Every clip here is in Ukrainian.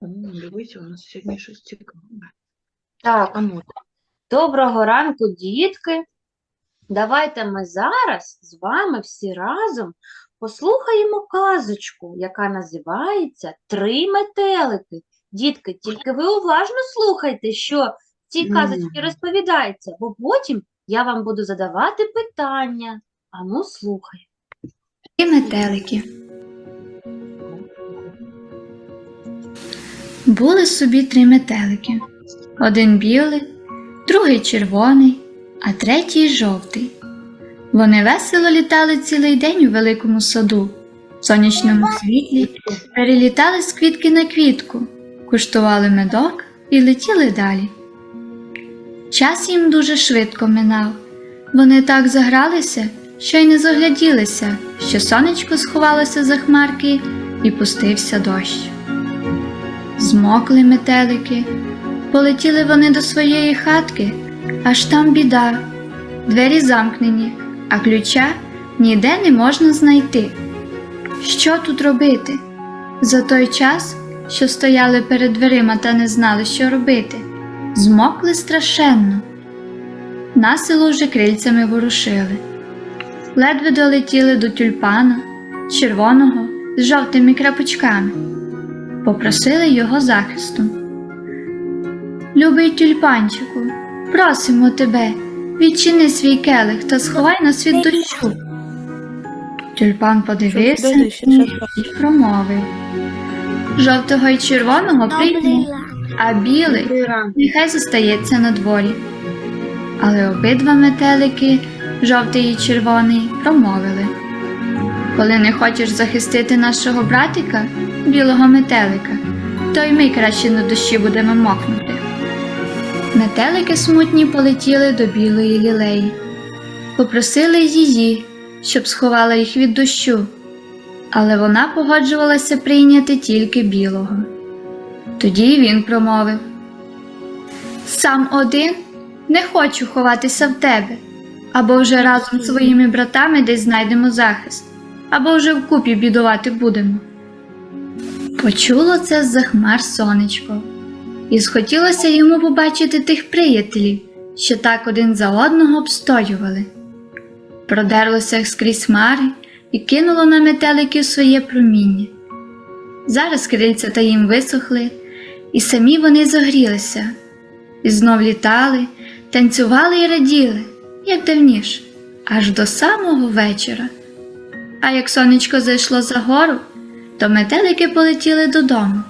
Дивись, у нас сьогодні щось цікаве. Так, ну, доброго ранку, дітки. Давайте ми зараз з вами всі разом послухаємо казочку, яка називається Три метелики. Дітки, тільки ви уважно слухайте, що в цій казочці розповідається, бо потім я вам буду задавати питання. Ану, слухай. І метелики. Були собі три метелики. Один білий, другий червоний, а третій жовтий. Вони весело літали цілий день у великому саду, в сонячному світлі, перелітали з квітки на квітку, куштували медок і летіли далі. Час їм дуже швидко минав. Вони так загралися, що й не загляділися, що сонечко сховалося за хмарки і пустився дощ. Змокли метелики, полетіли вони до своєї хатки, аж там біда. Двері замкнені, а ключа ніде не можна знайти. Що тут робити? За той час, що стояли перед дверима та не знали, що робити, змокли страшенно. На село вже крильцями ворушили. Ледве долетіли до тюльпана, червоного з жовтими крапочками. Попросили його захисту. Любий тюльпанчику, просимо тебе, відчини свій келих та сховай нас від дощу. Тюльпан подивився і промовив. Жовтого й червоного прийму, а білий нехай зостається на дворі. Але обидва метелики, жовтий і червоний, промовили. Коли не хочеш захистити нашого братика, білого метелика, то й ми краще на дощі будемо мокнути. Метелики смутні полетіли до білої лілеї, попросили її, щоб сховала їх від дощу, але вона погоджувалася прийняти тільки білого. Тоді він промовив Сам один не хочу ховатися в тебе, або вже разом з своїми братами десь знайдемо захист, або вже вкупі бідувати будемо. Почуло це з-за хмар сонечко, і схотілося йому побачити тих приятелів, що так один за одного обстоювали. Продерлося скрізь хмари і кинуло на метеликів своє проміння. Зараз крильця та їм висохли, і самі вони загрілися, і знов літали, танцювали і раділи, як давніш, аж до самого вечора. А як сонечко зайшло за гору, то метелики полетіли додому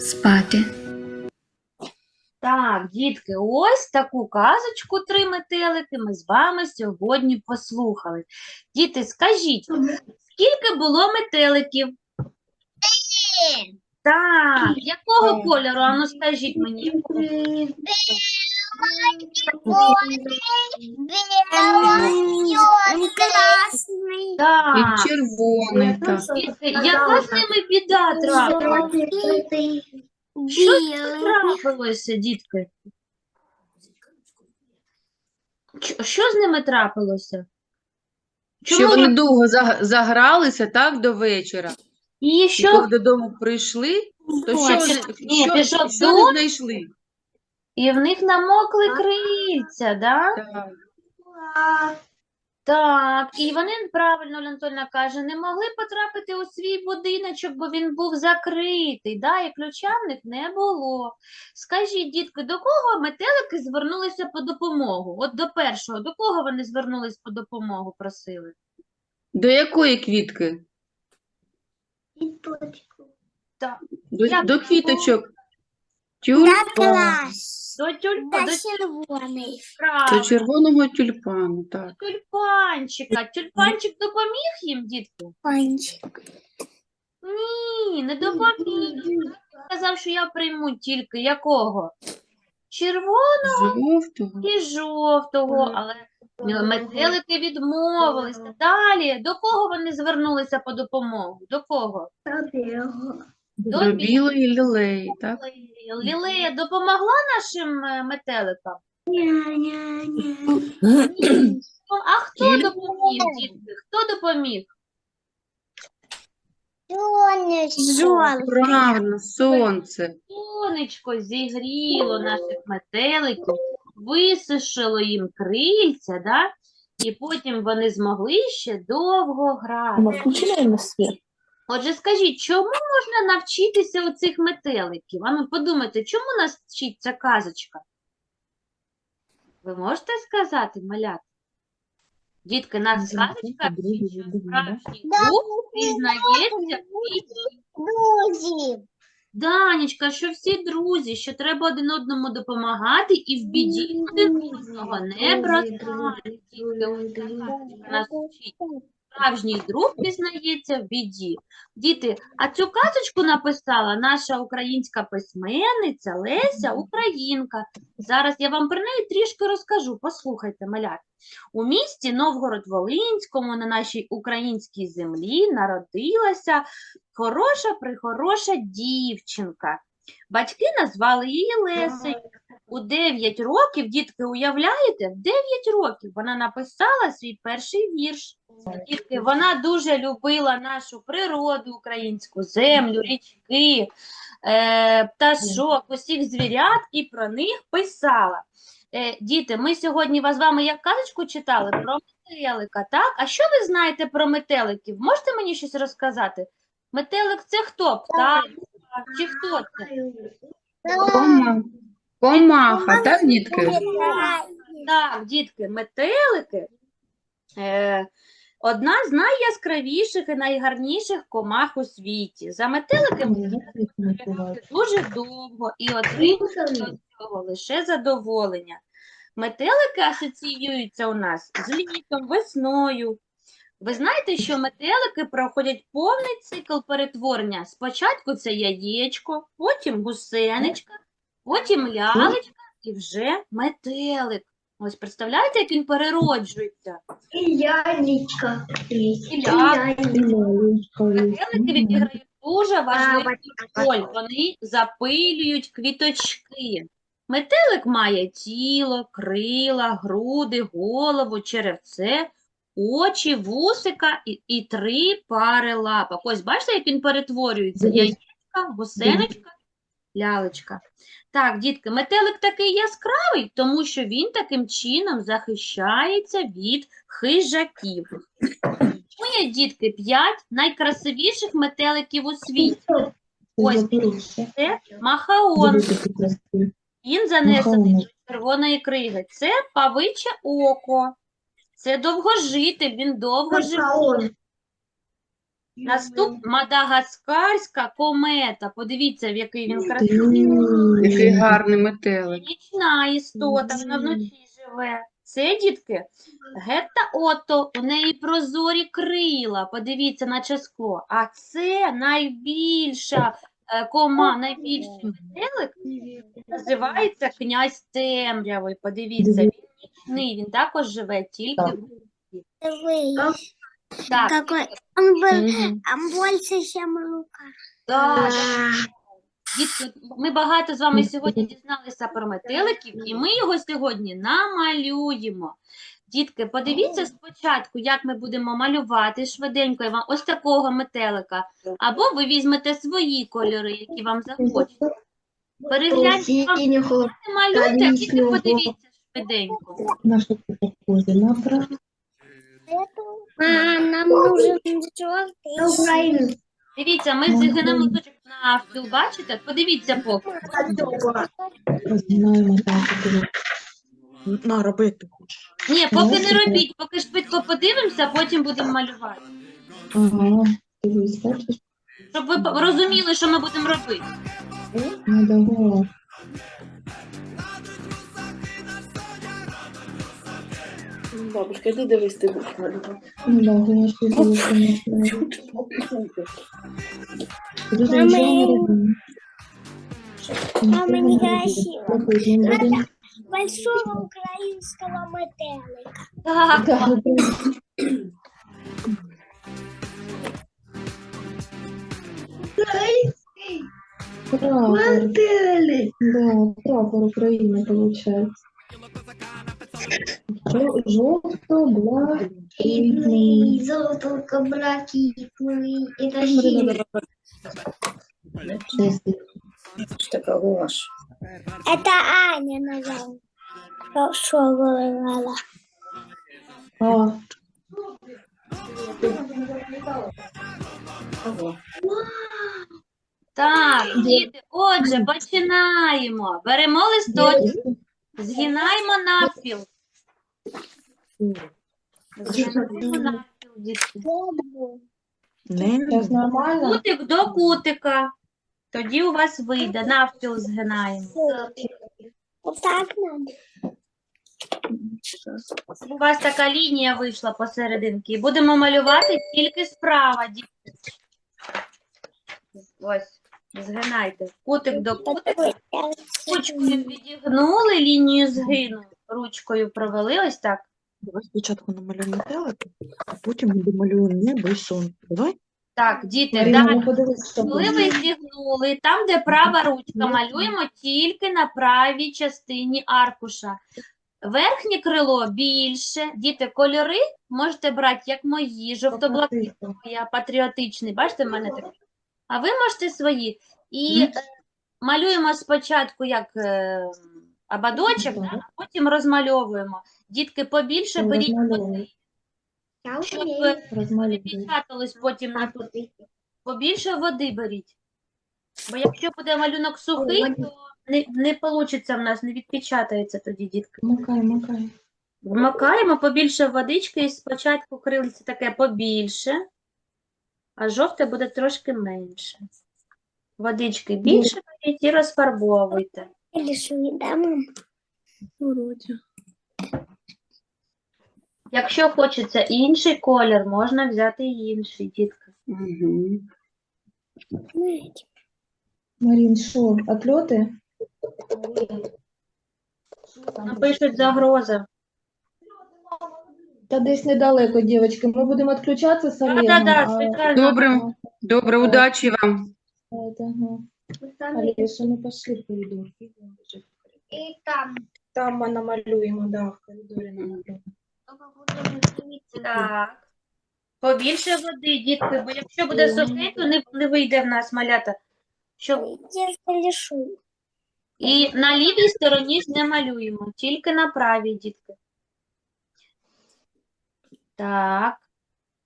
спати. Так, дітки, ось таку казочку «Три метелики» ми з вами сьогодні послухали. Діти, скажіть, скільки було метеликів? Так, якого кольору? Ану скажіть мені. Красный. Так, І червоний, так. яка з ними біда трапилася? Що з ними трапилося, дітки? Що з ними трапилося? Що Чому вони вони- довго заг- загралися, так, до вечора. І І що коли додому прийшли, то що, Ні, вони- що, що дощ. не знайшли? І в них намокли крильця, да? Так. Так, і вони правильно Оля Анатольовна каже, не могли потрапити у свій будиночок, бо він був закритий, да, і ключа в них не було. Скажіть, дітки, до кого метелики звернулися по допомогу? От до першого, до кого вони звернулись по допомогу, просили? До якої квітки? Так, До, Як до квіточок. Тюльпан. До тюльпа, до червоный. До правильно, червоного тюльпану, так. тюльпанчика. Тюльпанчик допоміг їм, дітки? Панчик. Ні, не допоміг. Сказав, що я прийму тільки якого? Червоного Жовтого. і жовтого, але метелики відмовилися. Далі, до кого вони звернулися по допомогу? До кого? До До білої лілеї, так? Лілея. Допомогла нашим е, метеликам? А хто допоміг, дітки? Хто допоміг? Правильно, сонце. Сонечко зігріло наших метеликів, висушило їм крильця, да? і потім вони змогли ще довго грати. Включили світ. Отже, скажіть, чому можна навчитися у цих метеликів? А ну подумайте, чому нас вчить ця казочка? Ви можете сказати, малят? Дітки, нас казочка вчить, що справжній друг пізнається. Данечка, що всі друзі, що треба один одному допомагати і в біді один одного не казочка нас вчить. Справжній друг пізнається в біді. Діти, а цю казочку написала наша українська письменниця Леся Українка. Зараз я вам про неї трішки розкажу. Послухайте, малят. У місті Новгород-Волинському на нашій українській землі народилася хороша прихороша дівчинка. Батьки назвали її Лесею. У 9 років, дітки, уявляєте, в 9 років вона написала свій перший вірш. Дітки, вона дуже любила нашу природу, українську землю, річки, е, пташок, усіх звірят і про них писала. Е, діти, ми сьогодні вас з вами як казочку читали про метелика, так? А що ви знаєте про метеликів? Можете мені щось розказати? Метелик це хто? Птах чи хто це? Кома. Комаха, так, дітки? Так, дітки, метелики е, одна з найяскравіших і найгарніших комах у світі. За метеликами дуже довго і цього лише задоволення. Метелики асоціюються у нас з літом, весною. Ви знаєте, що метелики проходять повний цикл перетворення. Спочатку це яєчко, потім гусеничка, потім лялечка і вже метелик. Ось представляєте, як він перероджується? І лялечка. І Метелики відіграють дуже важливу роль. Вони запилюють квіточки. Метелик має тіло, крила, груди, голову, черевце, очі, вусика і, і три пари лапок. Ось бачите, як він перетворюється? Яєчка, гусеничка, лялечка. Так, дітки, метелик такий яскравий, тому що він таким чином захищається від хижаків. Моє дітки, п'ять найкрасивіших метеликів у світі. Ось це махаон. Він занесений до червоної криги. Це павиче око. Це довгожитель, він довго живе. Наступ мадагаскарська комета. Подивіться, в який він красивий. Який гарний метелик. Нічна істота, вона вночі живе. Це, дітки, гетта ото, у неї прозорі крила, подивіться, наче скло. А це найбільша е, кома, найбільший метелик, називається князь темряви. Подивіться, він нічний, він також живе тільки в так. Какой? Он был, он больше, чем Лука. Так, Дітки, ми багато з вами сьогодні дізналися про метеликів, і ми його сьогодні намалюємо. Дітки, подивіться спочатку, як ми будемо малювати швиденько я вам ось такого метелика. Або ви візьмете свої кольори, які вам захочете. Перегляньте, вам не малюйте, тільки подивіться швиденько. На це похоже? На прав. А, нам нужен желтый. Дивіться, ми зігнемо листочок на стіл, бачите? Подивіться поки. Розгинаємо так. На, роби, як ти хочеш. Ні, поки не робіть, поки швидко подивимося, а потім будемо малювати. Ага. Дивись, бачиш? Щоб ви розуміли, що ми будемо робити. Ну, давай. Бабушка, йди дивись, ти будеш малювати. Ну, давай, що ти виконуєш. Дуже Мама, нічого не робимо. Мама, не ми будемо- Большого украинского Так, Прапор. Да, прапор України, получается. Жо- Жовто-блакитний. Золото-блакитный. Это Марина, Що така гуаш? Это Аня назвала. Что говорила? А, Так, діти, отже, починаємо. Беремо листочок, згинаємо навпіл. Зараз нормально? Кутик до кутика. Тоді у вас вийде, навпіл згинаємо. Вот так. У вас така лінія вийшла посерединки. І будемо малювати тільки справа, діти. Ось, згинайте. Кутик до кутика. Ручкою відігнули, лінію згину. Ручкою провели ось так. Давай спочатку намалюємо метелики, а потім ми домалюємо небо і сонце. Давай? Так, діти, Марина, далі. подивись, що Коли ви зігнули, там, де права ручка, малюємо тільки на правій частині аркуша. Верхнє крило більше. Діти, кольори можете брати, як мої, жовто-блакитний, я патріотичний. Бачите, в мене такий. А ви можете свої. І е, малюємо спочатку як е, абадочок, да, а потім розмальовуємо. Дітки, побільше беріть води, щоб умею. е, не печаталось потім на тут. Побільше води беріть. Бо якщо буде малюнок сухий, то не, не вийде в нас, не відпечатається тоді, дітки. Макай, макай. Вмикаємо побільше водички і спочатку крильце таке побільше, а жовте буде трошки менше. Водички більше беріть і розфарбовуйте. Якщо хочеться інший колір, можна взяти інший, дітки. Мгм. Знаете. Марін, що, отльоти? Напишуть загроза. Та десь недалеко, дівчатки. Ми будемо відключатися з Олегом. Да-да-да, а- спеціально. Добре, добре, удачі вам. Ага. Олеся, ми пішли в коридор. И там. Там ми намалюємо, да, в коридорі намалюємо. Так. Побільше води, дітки, бо якщо буде сухий, то не, не вийде в нас малята. Щоб... Я рисую. І на лівій стороні ж не малюємо, тільки на правій, дітки. Так.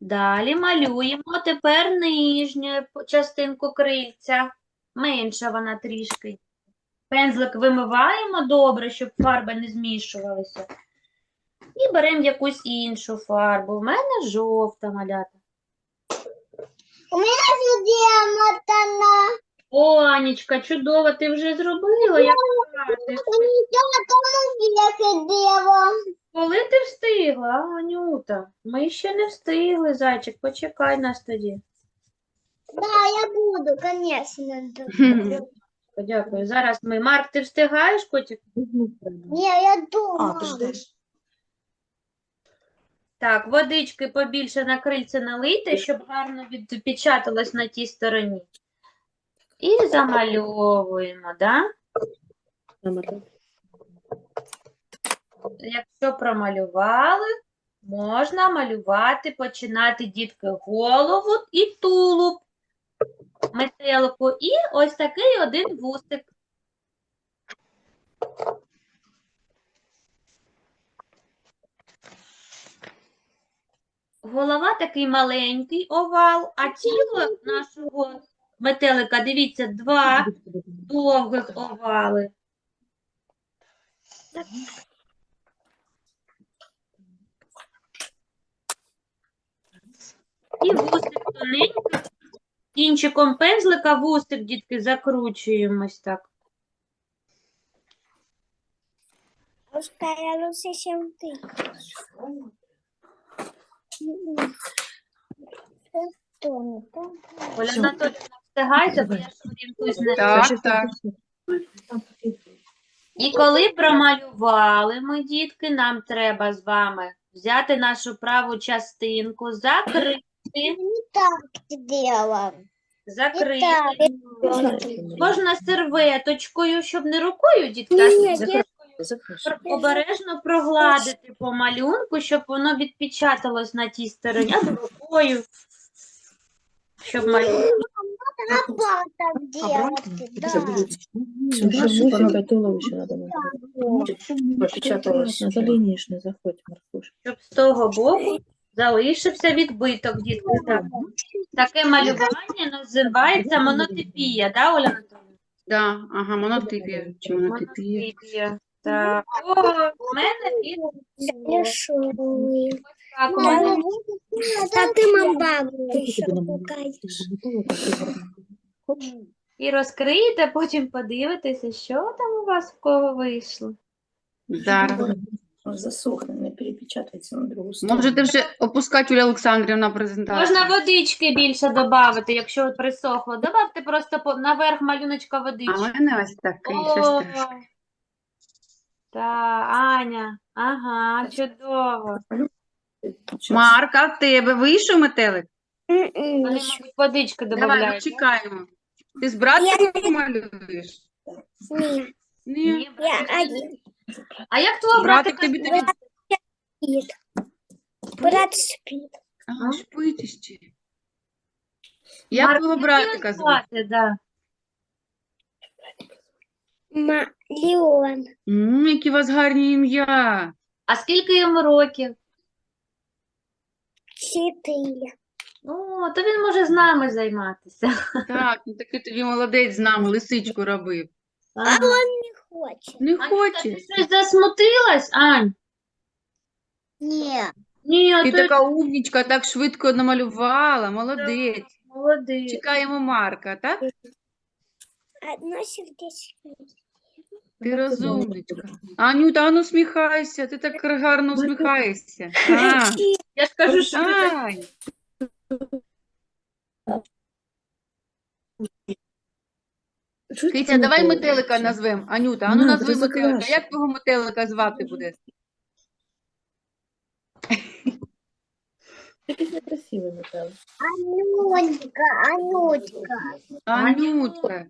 Далі малюємо тепер нижню частинку крильця. Менша вона трішки. Пензлик вимиваємо добре, щоб фарби не змішувалися. І беремо якусь іншу фарбу. В мене жовта малята. У где мотана. О, Анічка, чудово, ти вже зробила. Як ти? Коли ти встигла, а, Анюта? Ми ще не встигли, зайчик, почекай нас тоді. Да, я буду, конечно. Дякую. Зараз ми. Марк, ти встигаєш, котик? Не, я думаю. А, ти ждеш? Так, водички побільше на крильце налийте, щоб гарно відпечаталось на тій стороні. І замальовуємо, да? Якщо промалювали, можна малювати, починати дітки голову і тулуб, метелику, і ось такий один вусик. Голова такий маленький овал, а тіло нашого метелика, дивіться, два довгих овали. І вусик тоненький. Кінчиком пензлика вусик, дітки, закручуємось так. Пускай ты. Так? Оля Анатоліївна, встигайте, бо я ж орієнтуюсь на Так, так. І коли промалювали ми, дітки, нам треба з вами взяти нашу праву частинку, закрити, Не так сделала. Не закрити. Можна серветочкою, щоб не рукою, дітки, а Ні, я- серветкою пр- обережно прогладити по малюнку, щоб воно відпечаталось на тій стороні, а рукою. Щоб малюнок. Работа делать, да. Сюда, чтобы надо не заходь, з того боку залишився відбиток, дітки. Так. Таке малювання називається монотипія, да, Оля Анатолійовна? Да, ага, монотипія. Чи монотипія? Монотипія. Так. О, в мене від так, у мене А ты мам бабу ти гарно. Хочеш? і розкриєте, потім подивитеся, що там у вас в кого вийшло. Зараз. Засохне, не перепечатается на другу сторону. Можете вже опускати Юлія Олександрівна презентацію. Можна водички більше додати, якщо присохло. Добавте просто по- наверх малюночка водички. А в мене ось такий, О, трошки. та, Аня, ага, чудово. Щас. Марк, а в тебе вийшов метелик? Вони, мабуть, водички Давай, додають. ми чекаємо. Ти з братом малюєш? Нет, Ні. я один. А як твого Братик братика? тобі тобі Спит. Брат спит. а, шпити ще. Як твого братика звати? Да. Ма Леон. М, які у вас гарні ім'я. А скільки йому років? Четыре. О, то він може з нами займатися. Так, ну такий тобі молодець з нами, лисичку робив. Ага. Не хочет. Не хоче. ти щось засмутилась, Ань? Нет. Ні, Ти ти така умнічка, так швидко намалювала, молодець. молодець. Чекаємо Марка, так? Одно сердечко. Ти розумничка. Анюта, а ну сміхайся, ти так гарно усміхаєшся. А, Я ж кажу, що ти так- Ань, Що ти Китя, давай метелика назвемо. Анюта, а ну На, назви ти метелика. Як твого метелика звати буде? Якийсь некрасивий метелик. Анютка, Анютка. Анютка.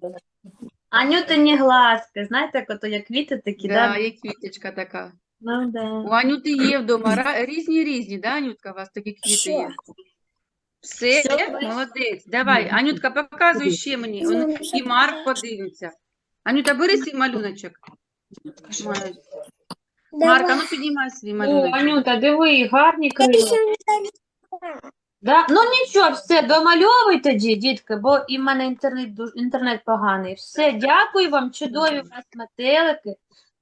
Анютині глазки, знаєте, як ото як квіти такі, Да, да? є квіточка така. Ну, да. У Анюти є вдома ра- різні різні, да, Анютка, у вас такі квіти є? Все, Все, молодець. Давай, Анютка, показуй ще мені. Он- І Марк подивиться. Анюта, бери свій малюночок. Малюночок. Марка, ну піднімай свій О, малюночок. Анюта, диви, гарні крила. Да? Ну нічого, все, домальовуй тоді, дітки, бо і в мене інтернет, інтернет поганий. Все, дякую вам, чудові у вас метелики.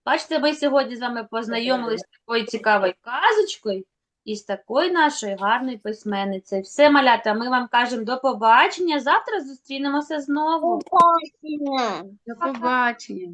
Бачите, ми сьогодні з вами познайомилися з такою цікавою казочкою і з такою нашою гарною письменницею. Все, малята, ми вам кажемо до побачення. Завтра зустрінемося знову. До побачення.